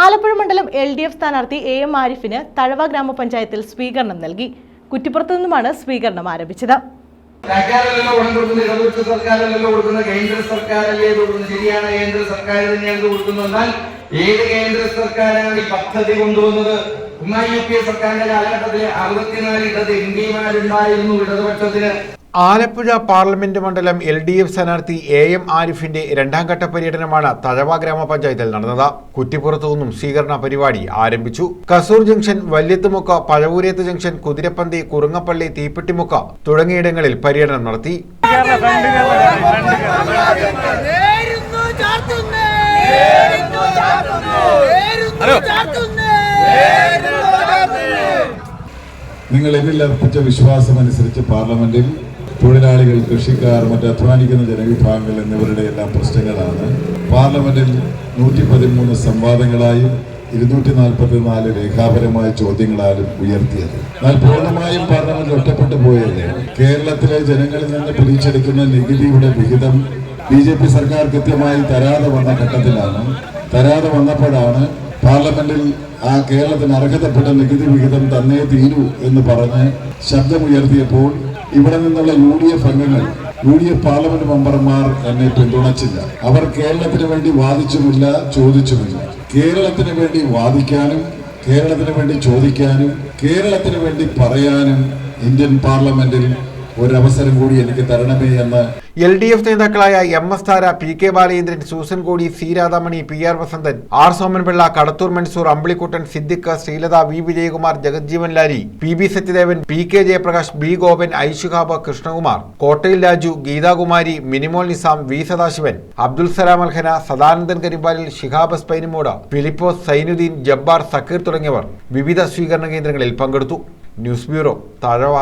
ആലപ്പുഴ മണ്ഡലം L D F സ്ഥാനാർത്ഥി A M ആരിഫിന് തഴവ ഗ്രാമപഞ്ചായത്തിൽ സ്വീകരണം നൽകി. കുറ്റിപ്പുറത്തു നിന്നുമാണ് സ്വീകരണം ആരംഭിച്ചത്. സർക്കാരല്ലല്ലോ കൊടുക്കുന്നത് ഇടതുപക്ഷ സർക്കാരല്ലല്ലോ കൊടുക്കുന്നത് കേന്ദ്ര സർക്കാരല്ലേ ഇത് കൊടുക്കുന്നത്? ശരിയാണ് കേന്ദ്ര സർക്കാർ തന്നെയാണ് ഇത് കൊടുക്കുന്നത്. എന്നാൽ ഏത് കേന്ദ്ര സർക്കാരാണ് ഈ പദ്ധതി കൊണ്ടുവന്നത്? ഉമ്മായി യു പി എ സർക്കാരിന്റെ കാലഘട്ടത്തിൽ അറുപത്തിനാല് ഇടത് എം പിമാരുണ്ടായിരുന്നു ഇടതുപക്ഷത്തിന്. ആലപ്പുഴ പാർലമെന്റ് മണ്ഡലം എൽ ഡി എഫ് സ്ഥാനാർത്ഥി എ എം ആരിഫിന്റെ രണ്ടാം ഘട്ട പര്യടനമാണ് തഴവ ഗ്രാമപഞ്ചായത്തിൽ നടന്നത്. കുറ്റിപ്പുറത്തു നിന്നും സ്വീകരണ പരിപാടി ആരംഭിച്ചു. കസൂർ ജംഗ്ഷൻ വല്യത്തുമുക്ക പഴവൂരേത്ത് ജംഗ്ഷൻ കുതിരപ്പന്തി കുറുങ്ങപ്പള്ളി തീപ്പെട്ടിമുക്ക തുടങ്ങിയിടങ്ങളിൽ പര്യടനം നടത്തി. നിങ്ങൾ എന്നിൽ അർപ്പിച്ച വിശ്വാസമനുസരിച്ച് പാർലമെന്റിൽ തൊഴിലാളികൾ കൃഷിക്കാർ മറ്റ് അധ്വാനിക്കുന്ന ജനവിഭാഗങ്ങൾ എന്നിവരുടെ എല്ലാം പ്രശ്നങ്ങളാണ്. പാർലമെന്റിൽ നൂറ്റി പതിമൂന്ന് സംവാദങ്ങളായും ഇരുന്നൂറ്റി നാൽപ്പത്തി നാല് രേഖാപരമായ ചോദ്യങ്ങളാലും ഉയർത്തിയത്. എന്നാൽ പൂർണമായും പാർലമെന്റ് ഒറ്റപ്പെട്ടു പോയത് കേരളത്തിലെ ജനങ്ങളിൽ നിന്ന് പിരിച്ചെടുക്കുന്ന നികുതിയുടെ വിഹിതം ബി ജെ പി സർക്കാർ കൃത്യമായി തരാതെ വന്ന ഘട്ടത്തിലാണ്. തരാതെ വന്നപ്പോഴാണ് പാർലമെന്റിൽ ആ കേരളത്തിന് അർഹതപ്പെട്ട നികുതി വിഹിതം തന്നേ തീരൂ എന്ന് പറഞ്ഞ് ശബ്ദമുയർത്തിയപ്പോൾ ഇവിടെ നിന്നുള്ള യു ഡി എഫ് അംഗങ്ങൾ യു ഡി എഫ് പാർലമെന്റ് മെമ്പർമാർ എന്നെ പിന്തുണച്ചില്ല. അവർ കേരളത്തിന് വേണ്ടി വാദിച്ചുമില്ല ചോദിച്ചുമില്ല. കേരളത്തിന് വേണ്ടി വാദിക്കാനും കേരളത്തിന് വേണ്ടി ചോദിക്കാനും കേരളത്തിന് വേണ്ടി പറയാനും ഇന്ത്യൻ പാർലമെന്റിൽ ഒരവസരം കൂടി എനിക്ക് തരണമേ എന്ന്. എൽ ഡി എഫ് നേതാക്കളായ M S Thara P K Balachandran Susan Kodi C Radhamani P R Vasanthan R Somanpillai Kadathur Mansoor Ambilikuttan Siddique Sreelatha V Vijayakumar Jagajjeevan Larry P B Sathyadevan P K Jayaprakash B Gopan Aishuhab Krishnakumar Kottayil Raju Geethakumari Minimol Nizam V Sadasivan Abdul Salam Alhana Sadanandan Karimpalil Shihab സ്പൈനിമോഡ Philipose Sainudheen Jabbar Zakir തുടങ്ങിയവർ വിവിധ സ്വീകരണ കേന്ദ്രങ്ങളിൽ പങ്കെടുത്തു. News bureau Thazhava.